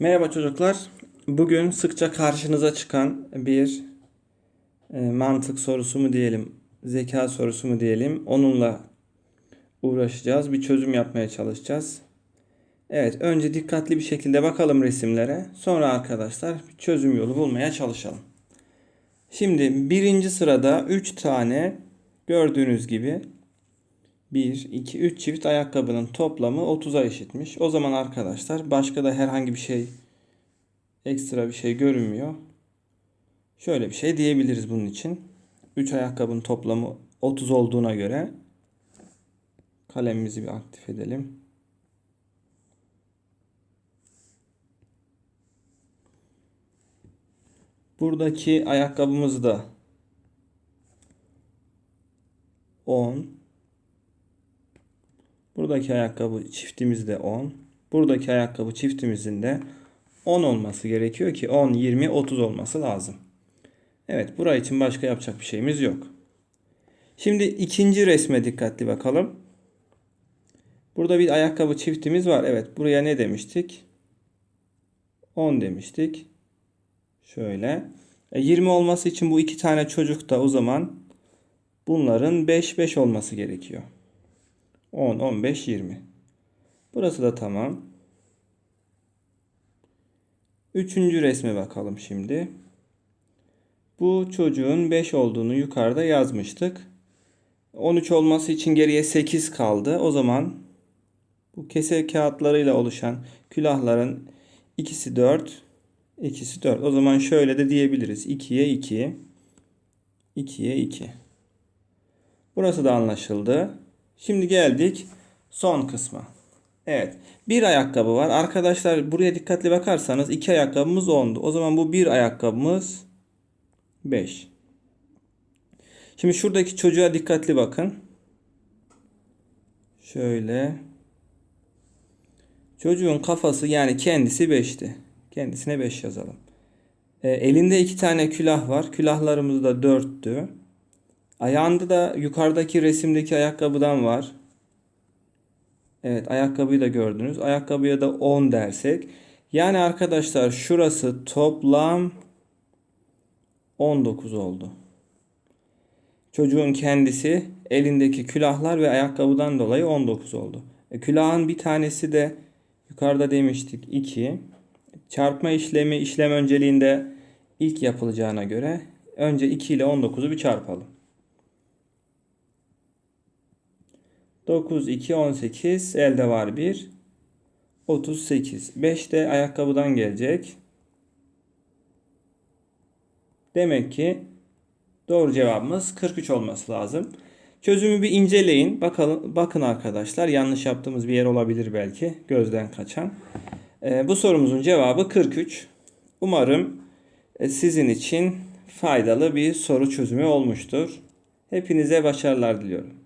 Merhaba çocuklar. Bugün sıkça karşınıza çıkan bir e, mantık sorusu mu diyelim, zeka sorusu mu diyelim. Onunla uğraşacağız. Bir çözüm yapmaya çalışacağız. Evet, önce dikkatli bir şekilde bakalım resimlere. Sonra arkadaşlar çözüm yolu bulmaya çalışalım. Şimdi birinci sırada 3 tane gördüğünüz gibi 1, 2, 3 çift ayakkabının toplamı 30'a eşitmiş. O zaman arkadaşlar başka da herhangi bir şey ekstra bir şey görünmüyor. Şöyle bir şey diyebiliriz bunun için. 3 ayakkabının toplamı 30 olduğuna göre kalemimizi bir aktif edelim. Buradaki ayakkabımız da 10 Buradaki ayakkabı çiftimiz de 10. Buradaki ayakkabı çiftimizin de 10 olması gerekiyor ki 10, 20, 30 olması lazım. Evet buraya için başka yapacak bir şeyimiz yok. Şimdi ikinci resme dikkatli bakalım. Burada bir ayakkabı çiftimiz var. Evet buraya ne demiştik? 10 demiştik. Şöyle. E, 20 olması için bu iki tane çocuk da o zaman bunların 5 5 olması gerekiyor. 10, 15, 20. Burası da tamam. Üçüncü resme bakalım şimdi. Bu çocuğun 5 olduğunu yukarıda yazmıştık. 13 olması için geriye 8 kaldı. O zaman bu kese kağıtlarıyla oluşan külahların ikisi 4, ikisi 4. O zaman şöyle de diyebiliriz. 2'ye 2, 2'ye 2. Burası da anlaşıldı. Şimdi geldik son kısma. Evet. Bir ayakkabı var. Arkadaşlar buraya dikkatli bakarsanız iki ayakkabımız 10'du. O zaman bu bir ayakkabımız 5. Şimdi şuradaki çocuğa dikkatli bakın. Şöyle. Çocuğun kafası yani kendisi 5'ti. Kendisine 5 yazalım. E, elinde iki tane külah var. Külahlarımız da 4'tü. Ayağında da yukarıdaki resimdeki ayakkabıdan var. Evet ayakkabıyı da gördünüz. Ayakkabıya da 10 dersek. Yani arkadaşlar şurası toplam 19 oldu. Çocuğun kendisi elindeki külahlar ve ayakkabıdan dolayı 19 oldu. E, külahın bir tanesi de yukarıda demiştik 2. Çarpma işlemi işlem önceliğinde ilk yapılacağına göre önce 2 ile 19'u bir çarpalım. 9, 2, 18. Elde var 1. 38. 5 de ayakkabıdan gelecek. Demek ki doğru cevabımız 43 olması lazım. Çözümü bir inceleyin. Bakalım, bakın arkadaşlar yanlış yaptığımız bir yer olabilir belki. Gözden kaçan. Ee, bu sorumuzun cevabı 43. Umarım e, sizin için faydalı bir soru çözümü olmuştur. Hepinize başarılar diliyorum.